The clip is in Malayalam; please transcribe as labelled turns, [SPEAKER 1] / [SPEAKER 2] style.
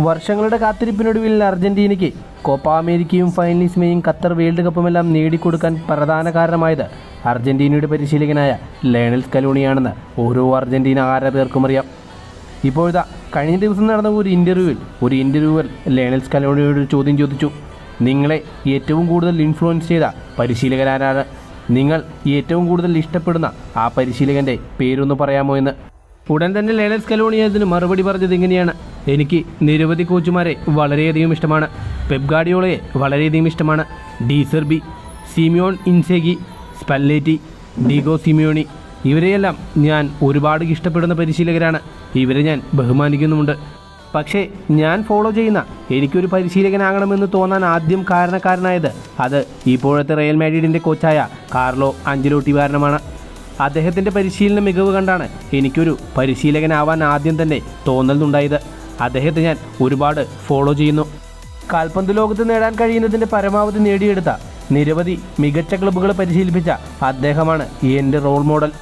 [SPEAKER 1] വർഷങ്ങളുടെ കാത്തിരിപ്പിനൊടുവിൽ അർജന്റീനയ്ക്ക് കോപ്പ അമേരിക്കയും ഫൈനലിസ്മയും ഖത്തർ വേൾഡ് കപ്പുമെല്ലാം നേടിക്കൊടുക്കാൻ പ്രധാന കാരണമായത് അർജന്റീനയുടെ പരിശീലകനായ ലയണൽ സ്കലോണിയാണെന്ന് ഓരോ അർജന്റീന ആരാധകർക്കും അറിയാം. ഇപ്പോഴത്തെ കഴിഞ്ഞ ദിവസം നടന്ന ഒരു ഇന്റർവ്യൂവിൽ ഒരു ഇന്റർവ്യൂവിൽ ലയണൽ സ്കലോണിയോട് ചോദ്യം ചോദിച്ചു. നിങ്ങളെ ഏറ്റവും കൂടുതൽ ഇൻഫ്ലുവൻസ് ചെയ്ത പരിശീലകനാരാണ് നിങ്ങൾ ഏറ്റവും കൂടുതൽ ഇഷ്ടപ്പെടുന്ന ആ പരിശീലകന്റെ പേരൊന്ന് പറയാമോ എന്ന്? ഉടൻ തന്നെ ലയണൽ സ്കലോണി അതിന് മറുപടി പറഞ്ഞത് ഇങ്ങനെയാണ്. എനിക്ക് നിരവധി കോച്ചുമാരെ വളരെയധികം ഇഷ്ടമാണ്. പെപ് ഗാഡിയോളയെ വളരെയധികം ഇഷ്ടമാണ്. De Zerbi Simeone Inzaghi Spalletti Diego Simeone ഇവരെയെല്ലാം ഞാൻ ഒരുപാട് ഇഷ്ടപ്പെടുന്ന പരിശീലകരാണ്. ഇവരെ ഞാൻ ബഹുമാനിക്കുന്നുമുണ്ട്. പക്ഷേ ഞാൻ ഫോളോ ചെയ്യുന്ന എനിക്കൊരു പരിശീലകനാകണമെന്ന് തോന്നാൻ ആദ്യം കാരണക്കാരനായത് അത് ഇപ്പോഴത്തെ റയൽ മാഡ്രിഡിന്റെ കോച്ചായ കാർലോ അഞ്ചലോട്ടി കാരണമാണ്. അദ്ദേഹത്തിന്റെ പരിശീലന മികവ് കണ്ടാണ് എനിക്കൊരു പരിശീലകനാവാൻ ആദ്യം തന്നെ തോന്നലുണ്ടായത്. അദ്ദേഹത്തെ ഞാൻ ഒരുപാട് ഫോളോ ചെയ്യുന്നു. കാൽപന്ത് ലോകത്ത് നേടാൻ കഴിയുന്നതിന്റെ പരമാവധി നേടിയെടുത്ത നിരവധി മികച്ച ക്ലബ്ബുകളെ പരിശീലിപ്പിച്ച അദ്ദേഹമാണ് എന്റെ റോൾ മോഡൽ